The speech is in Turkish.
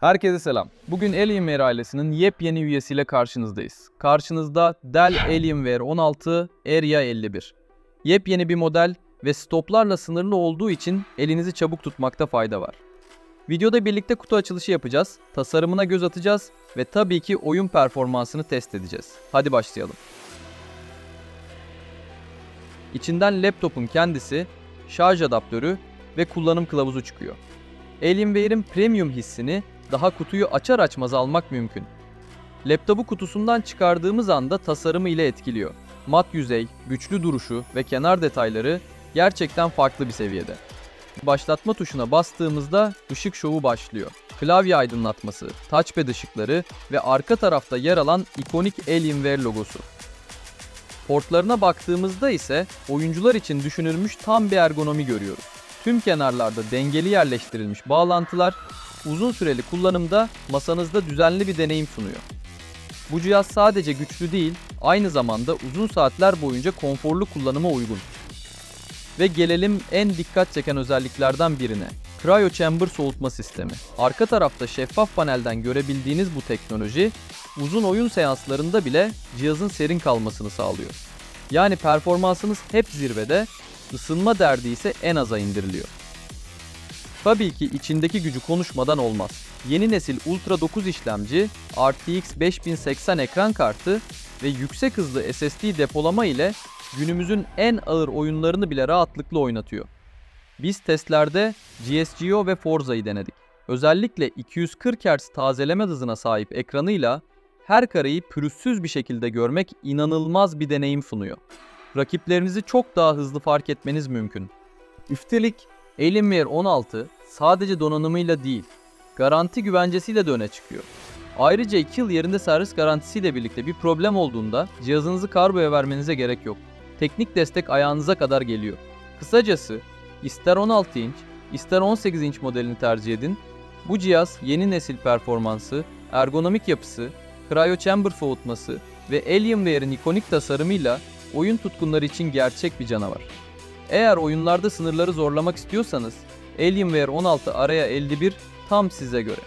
Herkese selam. Bugün Alienware ailesinin yepyeni üyesiyle karşınızdayız. Karşınızda Dell Alienware 16 Area 51. Yepyeni bir model ve stoplarla sınırlı olduğu için elinizi çabuk tutmakta fayda var. Videoda birlikte kutu açılışı yapacağız, tasarımına göz atacağız ve tabii ki oyun performansını test edeceğiz. Hadi başlayalım. İçinden laptopun kendisi, şarj adaptörü ve kullanım kılavuzu çıkıyor. Alienware'in premium hissini daha kutuyu açar açmaz almak mümkün. Laptopu kutusundan çıkardığımız anda tasarımı ile etkiliyor. Mat yüzey, güçlü duruşu ve kenar detayları gerçekten farklı bir seviyede. Başlatma tuşuna bastığımızda ışık şovu başlıyor. Klavye aydınlatması, touchpad ışıkları ve arka tarafta yer alan ikonik Alienware logosu. Portlarına baktığımızda ise oyuncular için düşünülmüş tam bir ergonomi görüyoruz. Tüm kenarlarda dengeli yerleştirilmiş bağlantılar uzun süreli kullanımda masanızda düzenli bir deneyim sunuyor. Bu cihaz sadece güçlü değil, aynı zamanda uzun saatler boyunca konforlu kullanıma uygun. Ve gelelim en dikkat çeken özelliklerden birine. Cryo Chamber soğutma sistemi. Arka tarafta şeffaf panelden görebildiğiniz bu teknoloji, uzun oyun seanslarında bile cihazın serin kalmasını sağlıyor. Yani performansınız hep zirvede, ısınma derdi ise en aza indiriliyor. Tabii ki içindeki gücü konuşmadan olmaz. Yeni nesil Ultra 9 işlemci, RTX 5080 ekran kartı ve yüksek hızlı SSD depolama ile günümüzün en ağır oyunlarını bile rahatlıkla oynatıyor. Biz testlerde GSGO ve Forza'yı denedik. Özellikle 240 Hz tazeleme hızına sahip ekranıyla her kareyi pürüzsüz bir şekilde görmek inanılmaz bir deneyim sunuyor. Rakiplerinizi çok daha hızlı fark etmeniz mümkün. Üstelik Alienware 16 sadece donanımıyla değil, garanti güvencesiyle de öne çıkıyor. Ayrıca 2 yıl yerinde servis garantisiyle birlikte bir problem olduğunda cihazınızı kargoya vermenize gerek yok. Teknik destek ayağınıza kadar geliyor. Kısacası ister 16 inç, ister 18 inç modelini tercih edin. Bu cihaz yeni nesil performansı, ergonomik yapısı, cryo chamber soğutması ve Alienware'in ikonik tasarımıyla oyun tutkunları için gerçek bir canavar. Eğer oyunlarda sınırları zorlamak istiyorsanız Alienware 16 araya 51 tam size göre.